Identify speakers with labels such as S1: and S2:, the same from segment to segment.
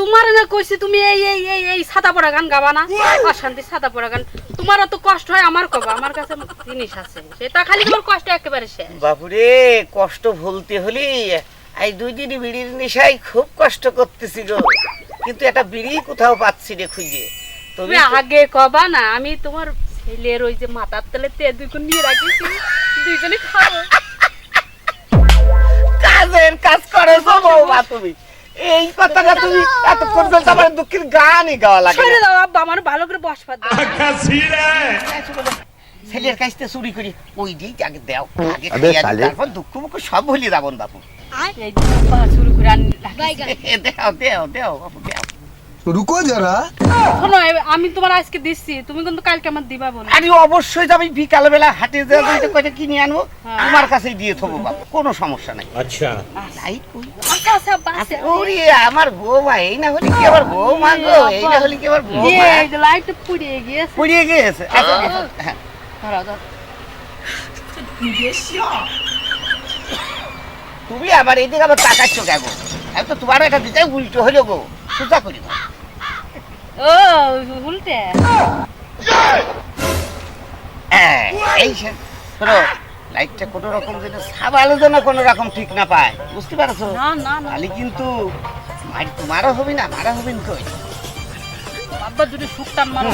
S1: তোমার না কইছি তুমি এই এই এই এই সাদা পড়া গান গাবা না? অশান্তি সাদা পড়া গান। তোমার তো কষ্ট হয় আমার কবা আমার কাছে জিনিস আছে। সেটা খালি তোমার কষ্ট একেবারে শেষ।
S2: বাপুরে কষ্ট ভুলতে হলি এই দুই দিন বিড়ির নেশায় খুব কষ্ট করতেছি গো। কিন্তু একটা বিড়ি কোথাও পাচ্ছি রে খুঁজে। তুমি
S1: আগে কবা না আমি তোমার ছেলের ওই যে মাথার তলে তে দুইজন নিয়ে রাখিছি দুইজনে খাব।
S2: কাজের কাজ করেছ বৌমা তুমি। এই কথাটা তুমি এত করবে আমার দুঃখের গানই গাওয়া লাগে
S1: ছেড়ে দাও আব্বা আমার ভালো করে বসবার দাও।
S2: ছেলের কাছ থেকে চুরি করি। ওই দিই আগে দেও আগে
S3: খেয়ে
S2: খাইয়া তারপর দুঃখ মুখ সব ভুলি যাবন বাপু
S1: এই যে আব্বা শুরু করে আনি রাখিছি।
S2: দেও দেও দেও বাপু
S3: রুকো যারা।
S1: শোনো আমি তোমার আজকে তুমি কিন্তু কালকে আমার দিবা
S2: অবশ্যই হাটে কিনে আনব।
S1: হ্যাঁ।
S2: তোমার কাছেই দিয়ে কোনো সমস্যা নাই।
S4: আচ্ছা।,
S2: আচ্ছা নাই কই?
S1: আচ্ছা, আচ্ছা, বাসে
S2: ওরে আমার এই না কি আবার বৌমা গো? এই না কি আবার বৌমা
S1: লাইট পুড়িয়ে গিয়েছে।
S2: হ্যাঁ। আচ্ছা, হ্যাঁ।
S1: ধরো
S2: তুমি আবার এদিকে আবার তোমার একটা দিতে উল্টো হলো গো। সোজা
S1: ও উল্টে।
S2: হ্যাঁ, এই শোনো লাইটটা কোনো রকম যেন সাব আলোচনা কোনো রকম ঠিক না পায় বুঝতে পারছ?
S1: না না
S2: তাহলে কিন্তু মারি তোমারও হবে না মারা হবে না কই?
S1: আব্বা দুটো শুকটান মারো।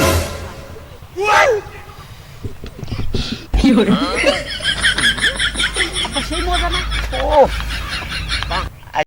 S1: আব্বা সেই মজা না?
S2: ও